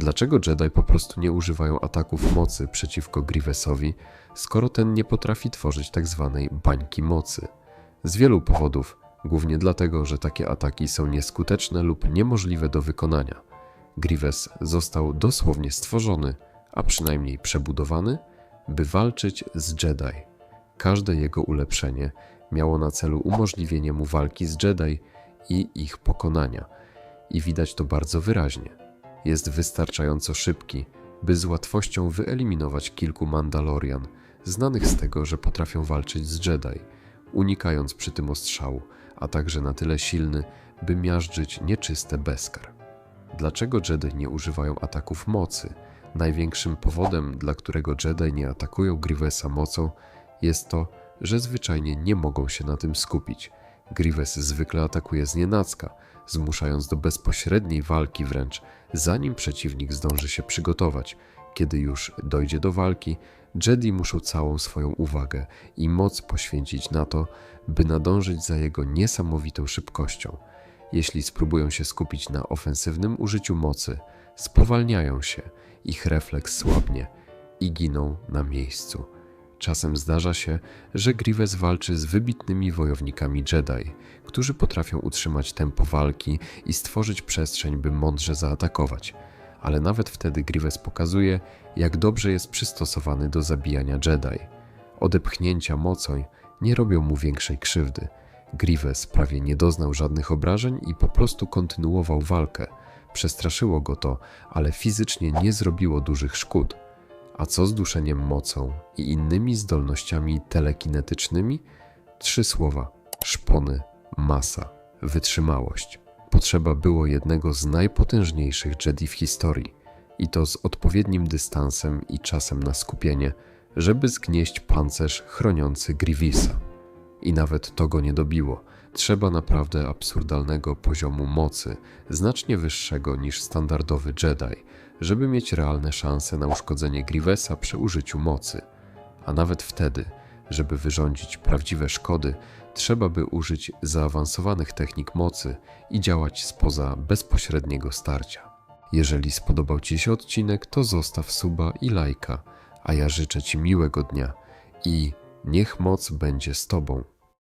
Dlaczego Jedi po prostu nie używają ataków mocy przeciwko Grievous'owi, skoro ten nie potrafi tworzyć tak zwanej bańki mocy? Z wielu powodów, głównie dlatego, że takie ataki są nieskuteczne lub niemożliwe do wykonania. Grievous został dosłownie stworzony, a przynajmniej przebudowany, by walczyć z Jedi. Każde jego ulepszenie miało na celu umożliwienie mu walki z Jedi i ich pokonania. I widać to bardzo wyraźnie. Jest wystarczająco szybki, by z łatwością wyeliminować kilku Mandalorian, znanych z tego, że potrafią walczyć z Jedi, unikając przy tym ostrzału, a także na tyle silny, by miażdżyć nieczyste Beskar. Dlaczego Jedi nie używają ataków mocy? Największym powodem, dla którego Jedi nie atakują Grievousa mocą, jest to, że zwyczajnie nie mogą się na tym skupić. Grievous zwykle atakuje z nienacka, zmuszając do bezpośredniej walki wręcz, zanim przeciwnik zdąży się przygotować. Kiedy już dojdzie do walki, Jedi muszą całą swoją uwagę i moc poświęcić na to, by nadążyć za jego niesamowitą szybkością. Jeśli spróbują się skupić na ofensywnym użyciu mocy, spowalniają się, ich refleks słabnie i giną na miejscu. Czasem zdarza się, że Grievous walczy z wybitnymi wojownikami Jedi, którzy potrafią utrzymać tempo walki i stworzyć przestrzeń, by mądrze zaatakować. Ale nawet wtedy Grievous pokazuje, jak dobrze jest przystosowany do zabijania Jedi. Odepchnięcia mocą nie robią mu większej krzywdy. Grievous prawie nie doznał żadnych obrażeń i po prostu kontynuował walkę. Przestraszyło go to, ale fizycznie nie zrobiło dużych szkód. A co z duszeniem mocą i innymi zdolnościami telekinetycznymi? Trzy słowa: szpony, masa, wytrzymałość. Potrzeba było jednego z najpotężniejszych Jedi w historii i to z odpowiednim dystansem i czasem na skupienie, żeby zgnieść pancerz chroniący Grievisa. I nawet to go nie dobiło. Trzeba naprawdę absurdalnego poziomu mocy, znacznie wyższego niż standardowy Jedi, żeby mieć realne szanse na uszkodzenie Grievesa przy użyciu mocy. A nawet wtedy, żeby wyrządzić prawdziwe szkody, trzeba by użyć zaawansowanych technik mocy i działać spoza bezpośredniego starcia. Jeżeli spodobał Ci się odcinek, to zostaw suba i lajka, a ja życzę Ci miłego dnia i niech moc będzie z Tobą.